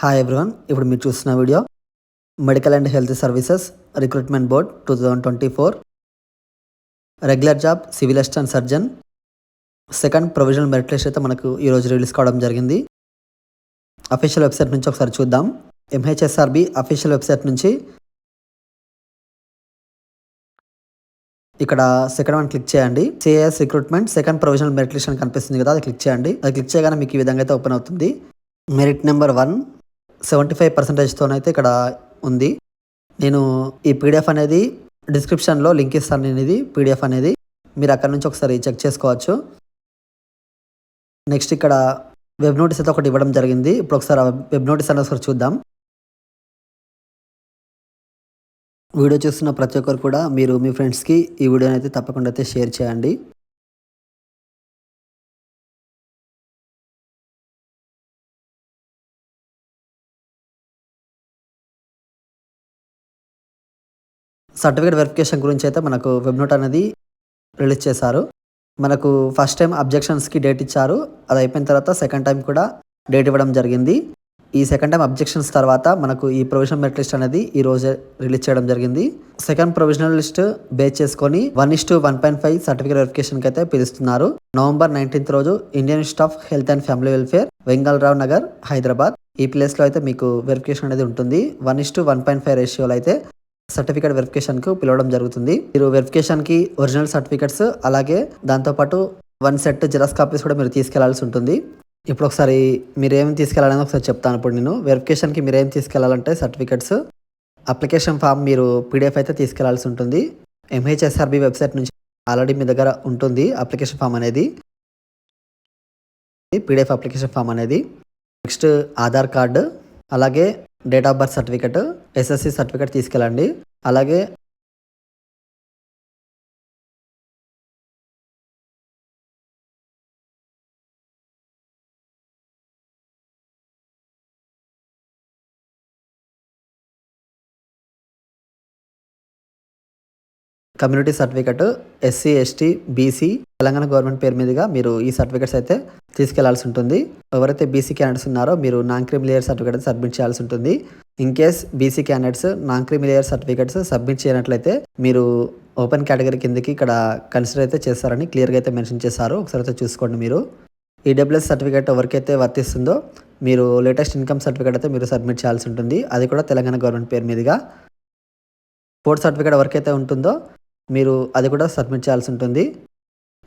Hi everyone ఇప్పుడు మీరు చూస్తున్న video medical and health services recruitment board two thousand twenty four regular job civil assistant surgeon second provisional merit list అయితే మనకు ఈరోజు release కావడం జరిగింది. అఫీషియల్ వెబ్సైట్ నుంచి ఒకసారి చూద్దాం. ఎంహెచ్ఎస్ఆర్బి అఫీషియల్ వెబ్సైట్ నుంచి ఇక్కడ సెకండ్ వన్ క్లిక్ చేయండి. CAS recruitment second provisional merit list అని కనిపిస్తుంది కదా అది క్లిక్ చేయండి. అది క్లిక్ చేయగానే మీకు ఈ విధంగా అయితే ఓపెన్ అవుతుంది. Merit number one seventy five పర్సెంటేజ్తోనైతే ఇక్కడ ఉంది. నేను ఈ పీడిఎఫ్ అనేది డిస్క్రిప్షన్లో లింక్ ఇస్తాను నేను ఇది పీడిఎఫ్ అనేది. మీరు అక్కడ నుంచి ఒకసారి చెక్ చేసుకోవచ్చు. నెక్స్ట్ ఇక్కడ వెబ్ నోటీస్ అయితే ఒకటి ఇవ్వడం జరిగింది. ఇప్పుడు ఒకసారి వెబ్ నోటీస్ అనేది ఒకసారి చూద్దాం. వీడియో చూస్తున్న ప్రతి ఒక్కరు కూడా మీరు మీ ఫ్రెండ్స్కి ఈ వీడియోని అయితే తప్పకుండా అయితే షేర్ చేయండి. సర్టిఫికేట్ వెరిఫికేషన్ గురించి అయితే మనకు వెబ్ నోట్ అనేది రిలీజ్ చేశారు. మనకు ఫస్ట్ టైం అబ్జెక్షన్స్కి డేట్ ఇచ్చారు. అది అయిపోయిన తర్వాత సెకండ్ టైం కూడా డేట్ ఇవ్వడం జరిగింది. ఈ సెకండ్ టైం అబ్జెక్షన్స్ తర్వాత మనకు ఈ ప్రొవిజనల్ మెరిట్ లిస్ట్ అనేది ఈ రోజు రిలీజ్ చేయడం జరిగింది. సెకండ్ ప్రొవిజనల్ లిస్ట్ బేస్ చేసుకొని one is to one point five certificate verification అయితే పిలుస్తున్నారు. నవంబర్ నైన్టీన్త్ రోజు Indian Institute of Health and Family Welfare Vengal Rao Nagar Hyderabad ఈ ప్లేస్లో అయితే మీకు వెరిఫికేషన్ అనేది ఉంటుంది. One is to one point five రేషియోలో అయితే సర్టిఫికేట్ వెరిఫికేషన్కు పిలవడం జరుగుతుంది. మీరు వెరిఫికేషన్కి ఒరిజినల్ సర్టిఫికేట్స్ అలాగే దాంతోపాటు వన్ సెట్ జిరాక్స్ కాపీస్ కూడా మీరు తీసుకెళ్ళాల్సి ఉంటుంది. ఇప్పుడు ఒకసారి మీరేం తీసుకెళ్ళాలని ఒకసారి చెప్తాను. ఇప్పుడు నేను వెరిఫికేషన్కి మీరు ఏం తీసుకెళ్ళాలంటే సర్టిఫికేట్స్ అప్లికేషన్ ఫామ్ మీరు పీడిఎఫ్ అయితే తీసుకెళ్ళాల్సి ఉంటుంది. ఎంహెచ్ఎస్ఆర్బి వెబ్సైట్ నుంచి ఆల్రెడీ మీ దగ్గర ఉంటుంది అప్లికేషన్ ఫామ్ అనేది. పీడిఎఫ్ అప్లికేషన్ ఫామ్ అనేది. నెక్స్ట్ ఆధార్ కార్డు అలాగే date of birth certificate SSC certificate తీసుకెళ్ళండి. అలాగే community certificate SC ST BC Telangana government పేరు మీదుగా మీరు ఈ సర్టిఫికెట్స్ అయితే తీసుకెళ్ళాల్సి ఉంటుంది. ఎవరైతే బీసీ క్యాండిడేట్స్ ఉన్నారో మీరు నాన్ క్రిమిలియర్ సర్టిఫికేట్ సబ్మిట్ చేయాల్సి ఉంటుంది. In case BC candidates non creamy layer certificates submit చేయనట్లయితే మీరు ఓపెన్ కేటగిరీ కిందకి ఇక్కడ కన్సిడర్ అయితే చేస్తారని క్లియర్గా అయితే మెన్షన్ చేశారు. ఒకసారి అయితే చూసుకోండి మీరు. ఈడబ్ల్యూఎస్ సర్టిఫికేట్ ఎవరికైతే వర్తిస్తుందో మీరు లేటెస్ట్ ఇన్కమ్ సర్టిఫికేట్ అయితే మీరు సబ్మిట్ చేయాల్సి ఉంటుంది. అది కూడా తెలంగాణ గవర్నమెంట్ పేరు మీదుగా. స్పోర్ట్స్ సర్టిఫికేట్ ఎవరికైతే ఉంటుందో మీరు అది కూడా సబ్మిట్ చేయాల్సి ఉంటుంది.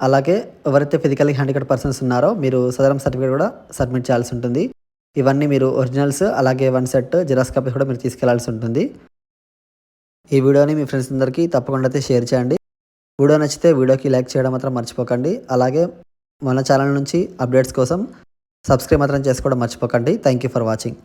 అలాగే ఎవరైతే ఫిజికల్లీ హ్యాండిక్యాప్ పర్సన్స్ ఉన్నారో మీరు సదరం సర్టిఫికేట్ కూడా సబ్మిట్ చేయాల్సి ఉంటుంది. ఇవన్నీ మీరు ఒరిజినల్స్ అలాగే వన్ సెట్ జిరాక్స్ కాపీస్ కూడా మీరు తీసుకెళ్ళాల్సి ఉంటుంది. ఈ వీడియోని మీ ఫ్రెండ్స్ అందరికీ తప్పకుండా అయితే షేర్ చేయండి. వీడియో నచ్చితే వీడియోకి లైక్ చేయడం మాత్రం మర్చిపోకండి. అలాగే మన ఛానల్ నుంచి అప్డేట్స్ కోసం సబ్స్క్రైబ్ మాత్రం చేసుకోవడం మర్చిపోకండి. Thank you for watching